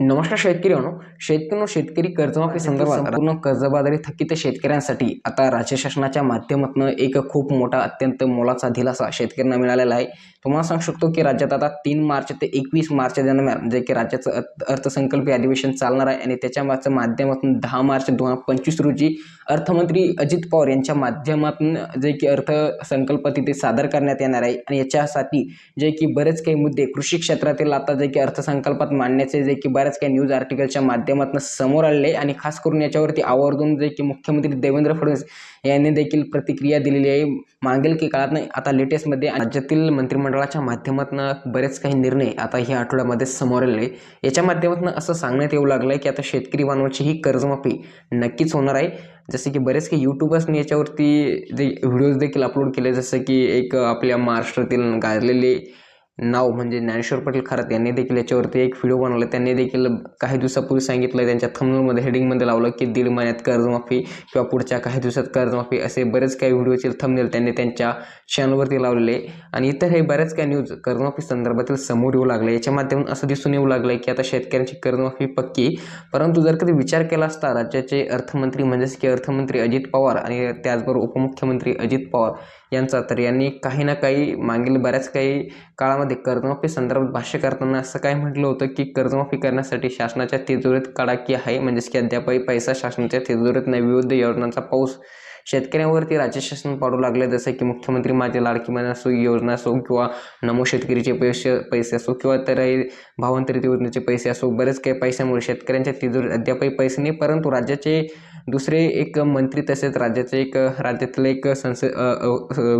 नमस्कार शेतकरी हो शेतकरी शेतकरी कर्जमाफी संदर्भात पूर्ण कर्जबाजारी थकीत शेतकऱ्यांसाठी आता राज्य शासनाच्या माध्यमातून एक खूप मोठा अत्यंत मोलाचा दिलासा शेतकऱ्यांना मिळालेला आहे. तुम्हाला सांगू शकतो की राज्यात आता तीन मार्च ते एकवीस मार्च दरम्यान जे की राज्याचं अर्थ अर्थसंकल्पीय अधिवेशन चालणार आहे आणि त्याच्या माध्यमातून दहा मार्च दोन हजार पंचवीस रोजी अर्थमंत्री अजित पवार यांच्या माध्यमातून जे की अर्थसंकल्प तिथे सादर करण्यात येणार आहे. आणि याच्यासाठी जे की बरेच काही मुद्दे कृषी क्षेत्रातील आता जे की अर्थसंकल्पात मांडण्याचे जे की बऱ्याच काही न्यूज आर्टिकलच्या माध्यमातून समोर आलेले आणि खास करून याच्यावरती आवर्जून जे की मुख्यमंत्री देवेंद्र फडणवीस यांनी देखील प्रतिक्रिया दिलेली आहे. मागील की काळात आता लेटेस्टमध्ये राज्यातील मंत्रिमंडळाच्या माध्यमातून बरेच काही निर्णय आता ह्या आठवड्यामध्ये समोर आलेले याच्या माध्यमातून असं सांगण्यात येऊ लागलं आहे की आता शेतकरी बांधवांची ही कर्जमाफी नक्कीच होणार आहे. जसे की बरेच काही यूट्यूबर्सनी याच्यावरती जे व्हिडिओज देखील अपलोड केले जसं की एक आपल्या महाराष्ट्रातील गाजलेले नाव म्हणजे ज्ञानेश्वर पाटील खरात यांनी देखील याच्यावरती एक व्हिडिओ बनवला. त्यांनी देखील काही दिवसापूर्वी सांगितलं त्यांच्या थंबनेलमध्ये हेडिंगमध्ये लावलं की दीड महिन्यात कर्जमाफी किंवा पुढच्या काही दिवसात कर्जमाफी असे बरेच काही व्हिडिओचे थंबनेल त्यांनी त्यांच्या चॅनलवरती लावलेले. आणि इतर हे बऱ्याच काही न्यूज कर्जमाफी संदर्भातील समोर येऊ लागले. याच्या माध्यमातून असं दिसून येऊ लागलं की आता शेतकऱ्यांची कर्जमाफी पक्की. परंतु जर कधी विचार केला असता राज्याचे अर्थमंत्री म्हणजेच की अर्थमंत्री अजित पवार आणि त्याचबरोबर उपमुख्यमंत्री अजित पवार यांचा. तर यांनी काही ना काही मागील बऱ्याच काही काळामध्ये कर्जमाफी संदर्भात भाष्य करताना असं काय म्हटलं होतं की कर्जमाफी करण्यासाठी शासनाच्या तिजोरीत कडाकी आहे. म्हणजेच की अद्यापही पैसा शासनाच्या तिजोरीत नाही. विविध योजनांचा पाऊस शेतकऱ्यांवरती राज्य शासन पाडू लागले जसं की मुख्यमंत्री माझे लाडकी मन असो योजना असो किंवा नमो शेतकरीचे पैसे पैसे असो किंवा तर भावांतरित योजनेचे पैसे असो बरेच काही पैशामुळे शेतकऱ्यांच्या तिजोरीत अद्यापही पैसे नाही. परंतु राज्याचे दुसरे एक मंत्री तसेच राज्याचे एक राज्यातील एक संसद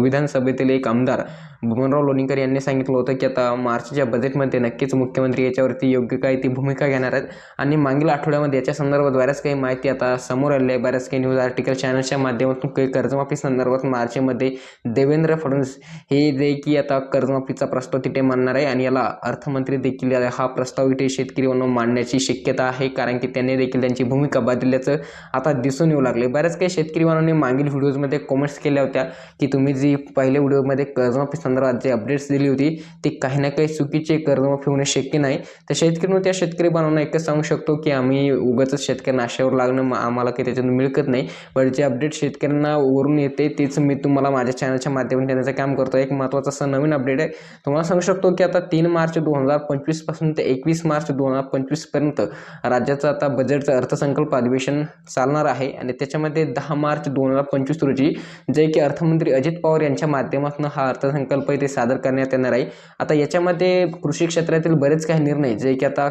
विधानसभेतील एक आमदार भुवनराव लोणीकर यांनी सांगितलं होतं की आता मार्चच्या बजेटमध्ये नक्कीच मुख्यमंत्री याच्यावरती योग्य काय ती भूमिका घेणार आहेत. आणि मागील आठवड्यामध्ये याच्या संदर्भात बऱ्याच काही माहिती आता समोर आली आहे. बऱ्याच काही न्यूज आर्टिकल चॅनलच्या माध्यमातून काही कर्जमाफी संदर्भात मार्चमध्ये देवेंद्र फडणवीस हे जे की आता कर्जमाफीचा प्रस्ताव तिथे मांडणार आहे आणि याला अर्थमंत्री देखील हा प्रस्ताव इथे शेतकरी म्हणून मांडण्याची शक्यता आहे. कारण की त्यांनी देखील त्यांची भूमिका बदलल्याचं आता दिसून येऊ लागले बऱ्याच काही शेतकरी मागील व्हिडिओजमध्ये कॉमेंट्स केल्या होत्या की तुम्ही जी पहिल्या व्हिडिओमध्ये कर्जमाफी संदर्भात जे अपडेट्स दिली होती ती काही ना काही चुकीचे कर्जमाफी होणे शक्य नाही. तर शेतकरी त्या शेतकरी बनवणं एकच सांगू शकतो की आम्ही उगाच शेतकऱ्यांना आशेवर लागणं आम्हाला काही त्याच्यातून मिळकत नाही. पण जे अपडेट शेतकऱ्यांना वरून येते तेच मी तुम्हाला माझ्या चॅनलच्या माध्यमातून देण्याचं काम करतो एक महत्त्वाचा असं नवीन अपडेट आहे. तुम्हाला सांगू शकतो की आता तीन मार्च दोन हजार पंचवीसपासून ते एकवीस मार्च दोन हजार पंचवीसपर्यंत राज्याचं आता बजेटचं अर्थसंकल्प अधिवेशन चालणार आहे. आणि त्याच्यामध्ये दहा मार्च दोन हजार पंचवीस रोजी जे की अर्थमंत्री अजित पवार यांच्या माध्यमातून हा अर्थसंकल्प इथे सादर करण्यात येणार आहे. आता याच्यामध्ये कृषी क्षेत्रातील बरेच काही निर्णय जे की आता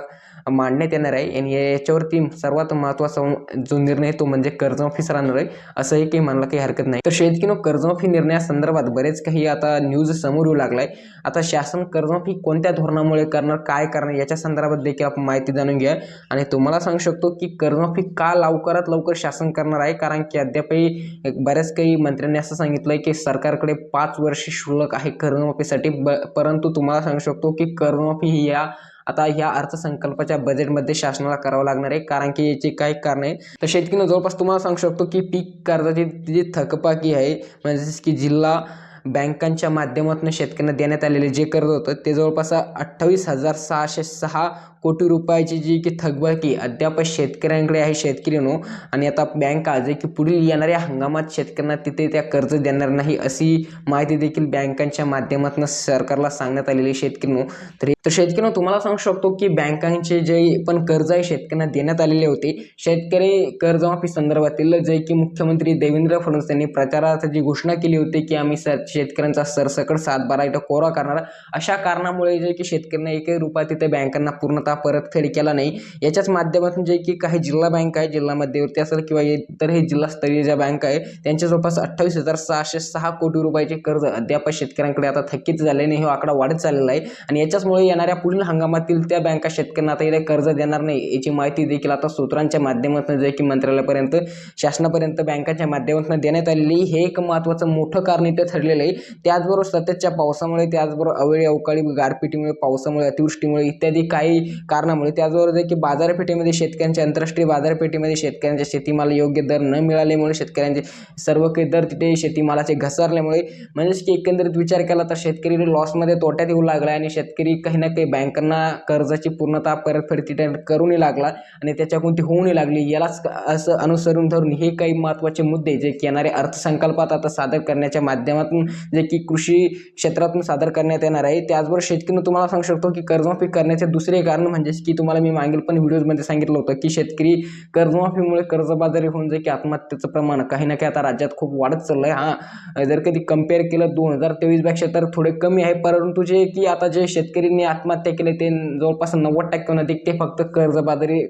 मांडण्यात येणार आहे. आणि याच्यावरती सर्वात महत्त्वाचा जो निर्णय तो म्हणजे कर्जमाफीच राहणार आहे असंही काही म्हणायला काही हरकत नाही. तर शेतकीनो कर्जमाफी निर्णयासंदर्भात बरेच काही आता न्यूज समोर येऊ लागला आहे आता शासन कर्जमाफी कोणत्या धोरणामुळे करणार काय करणार याच्या संदर्भात देखील आपण माहिती जाणून घ्या आणि तुम्हाला सांगू शकतो की कर्जमाफी का लवकरात लवकर शासन करणार आहे? कारण की अद्यापही बऱ्याच काही मंत्र्यांनी असं सांगितलं आहे की सरकारकडे पाच वर्ष शुल्क आहे कर्जमाफीसाठी ब परंतु तुम्हाला सांगू शकतो की कर्जमाफी ही या आता ह्या अर्थसंकल्पाच्या बजेटमध्ये शासनाला करावं लागणार आहे कारण की याची काही कारण आहे तर शेतकीनं जवळपास तुम्हाला सांगू शकतो की पीक कर्जाची जी थकपाकी आहे म्हणजेच की जिल्हा बँकांच्या माध्यमातून शेतकऱ्यांना देण्यात आलेले जे कर्ज होतं ते जवळपास अठ्ठावीस हजार सहाशे सहा कोटी रुपयाची जी की थकबाकी अद्याप शेतकऱ्यांकडे आहे शेतकरीनो. आणि आता बँका जे की पुढील येणाऱ्या हंगामात शेतकऱ्यांना तिथे त्या कर्ज देणार नाही अशी माहिती देखील बँकांच्या माध्यमातून सरकारला सांगण्यात आलेली शेतकरीनो. तर तर शेतकऱ्यांना तुम्हाला सांगू शकतो की बँकांचे जे पण कर्ज आहे शेतकऱ्यांना देण्यात आलेले होते. शेतकरी कर्जमाफी संदर्भातील जे की मुख्यमंत्री देवेंद्र फडणवीस यांनी प्रचारात जी घोषणा केली होती की आम्ही सर शेतकऱ्यांचा सरसकट सातबारा इथं कोरा करणार. अशा कारणामुळे जे की शेतकऱ्यांना एकही रुपया तिथे बँकांना स्वतः परतफेड केला नाही. याच्याच माध्यमातून जे की काही जिल्हा बँक आहे जिल्हा मध्यवर्ती असेल किंवा इतर हे जिल्हास्तरीय ज्या बँक आहे त्यांच्या जवळपास अठ्ठावीस हजार सहाशे सहा कोटी रुपयाचे कर्ज अद्याप शेतकऱ्यांकडे आता थकीत झाल्याने हे आकडा वाढत चाललेला आहे. आणि याच्याचमुळे येणाऱ्या पुढील हंगामातील त्या बँका शेतकऱ्यांना आता इथे कर्ज देणार नाही याची माहिती देखील आता सूत्रांच्या माध्यमातून जे की मंत्रालयापर्यंत शासनापर्यंत बँकांच्या माध्यमातून देण्यात आलेली हे एक महत्त्वाचं मोठं कारण इथे ठरलेलं आहे. त्याचबरोबर सततच्या पावसामुळे त्याचबरोबर अवेळी अवकाळी गारपिटीमुळे पावसामुळे अतिवृष्टीमुळे इत्यादी काही कारणामुळे त्याचबरोबर जे की बाजारपेठेमध्ये शेतकऱ्यांच्या आंतरराष्ट्रीय बाजारपेठेमध्ये शेतकऱ्यांच्या शेतीमाला योग्य दर न मिळाल्यामुळे शेतकऱ्यांचे सर्व काही दर तिथे शेतीमालाचे घसरल्यामुळे म्हणजेच की एकंदरीत विचार केला तर शेतकरी लॉसमध्ये तोट्यात येऊ लागला आणि शेतकरी काही ना काही बँकांना कर्जाची पूर्णता परतफेड तिथे करूनही लागला आणि त्याच्याकडून ती होऊनही लागली. यालाच असं अनुसरून धरून हे काही महत्त्वाचे मुद्दे जे की येणारे अर्थसंकल्पात आता सादर करण्याच्या माध्यमातून जे की कृषी क्षेत्रातून सादर करण्यात येणार आहे. त्याचबरोबर शेतकरी तुम्हाला सांगू शकतो की कर्जमाफी करण्याचे दुसरे कारण म्हणजेच की तुम्हाला मी मागील पण व्हिडिओजमध्ये सांगितलं होतं की शेतकरी कर्जमाफीमुळे कर्जबाजारी होऊन जाईल की आत्महत्येचं प्रमाण. काही ना काही आता राज्यात खूप वाढत चाललं आहे हां जर कधी कंपेअर केलं दोन हजार तेवीसपेक्षा तर थोडे कमी आहे. परंतु जे की आता जे शेतकऱ्यांनी आत्महत्या केले ते जवळपास नव्वद टक्क्याहून अधिक ते फक्त कर्जबाजारी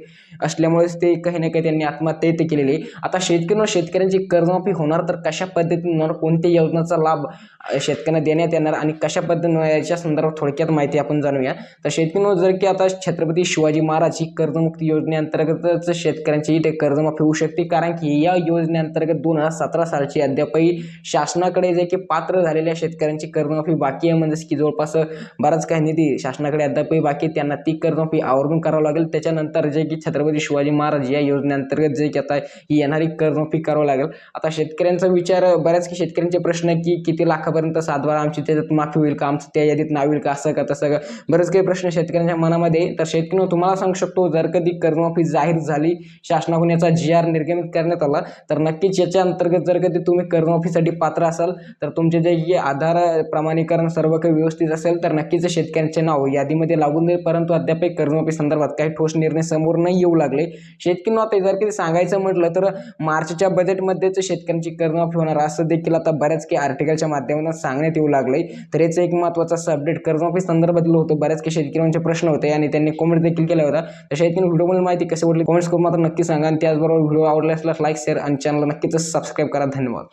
असल्यामुळेच ते काही ना काही त्यांनी आत्महत्या ते केलेली आहे. आता शेतकरी शेतकऱ्यांची कर्जमाफी होणार तर कशा पद्धतीने होणार? कोणत्या योजनेचा लाभ शेतकऱ्यांना देण्यात येणार? आणि कशा पद्धतीने याच्या संदर्भात थोडक्यात माहिती आपण जाणूया. तर शेतकरी जर की आता छत्रपती शिवाजी महाराज ही कर्जमुक्ती योजनेअंतर्गतच शेतकऱ्यांची इथे कर्जमाफी होऊ शकते. कारण की या योजनेअंतर्गत दोन हजार सतरा सालची अद्यापही शासनाकडे जे की पात्र झालेल्या शेतकऱ्यांची कर्जमाफी बाकी आहे. म्हणजेच की जवळपास बराच काही निधी शासनाकडे अद्यापही बाकी त्यांना ती कर्जमाफी आवर्जून करावं लागेल. त्याच्यानंतर जे की छत्रपती शिवाजी महाराज या योजनेअंतर्गत जे की आता ही येणारी कर्जमाफी करावं लागेल. आता शेतकऱ्यांचा विचार बऱ्याच की शेतकऱ्यांचे प्रश्न आहे की किती लाखापर्यंत सातबारा आमची त्याच्यात माफी होईल का? आमचं त्या यादीत नाव होईल का? असं का तसं का? बरेच काही प्रश्न शेतकऱ्यांच्या मनामध्ये तर शेतकरी तुम्हाला सांगू शकतो जर कधी कर्जमाफी जाहीर झाली शासनाकडून याचा जी आर निर्गमित करण्यात आला तर नक्कीच याच्या अंतर्गत जर कधी तुम्ही कर्जमाफीसाठी पात्र असाल तर तुमचे जे हे आधार प्रमाणीकरण सर्व काही व्यवस्थित असेल तर नक्कीच शेतकऱ्यांचे नाव यादीमध्ये लागून जाईल. परंतु अद्याप कर्जमाफी संदर्भात काही ठोस निर्णय समोर नाही येऊ लागले. शेतकरी आता जर कधी सांगायचं म्हटलं तर मार्चच्या बजेटमध्येच शेतकऱ्यांची कर्जमाफी होणार. असं देखील आता बऱ्याच काही आर्टिकलच्या माध्यमातून सांगण्यात येऊ लागले. तर याचं एक महत्त्वाचं अपडेट कर्जमाफी संदर्भातील होतं. बऱ्याच काही शेतकऱ्यांचे प्रश्न होते आणि त्यांनी कमेंट देखील केला होता. तशा शेतकरी व्हिडिओमध्ये माहिती कशी वाटली कॉमेंट्स करून मात्र नक्की सांगा. आणि त्याचबरोबर व्हिडिओ आवडला असल्यास लाईक शेअर आणि चॅनलला नक्कीच सबस्क्राईब करा. धन्यवाद.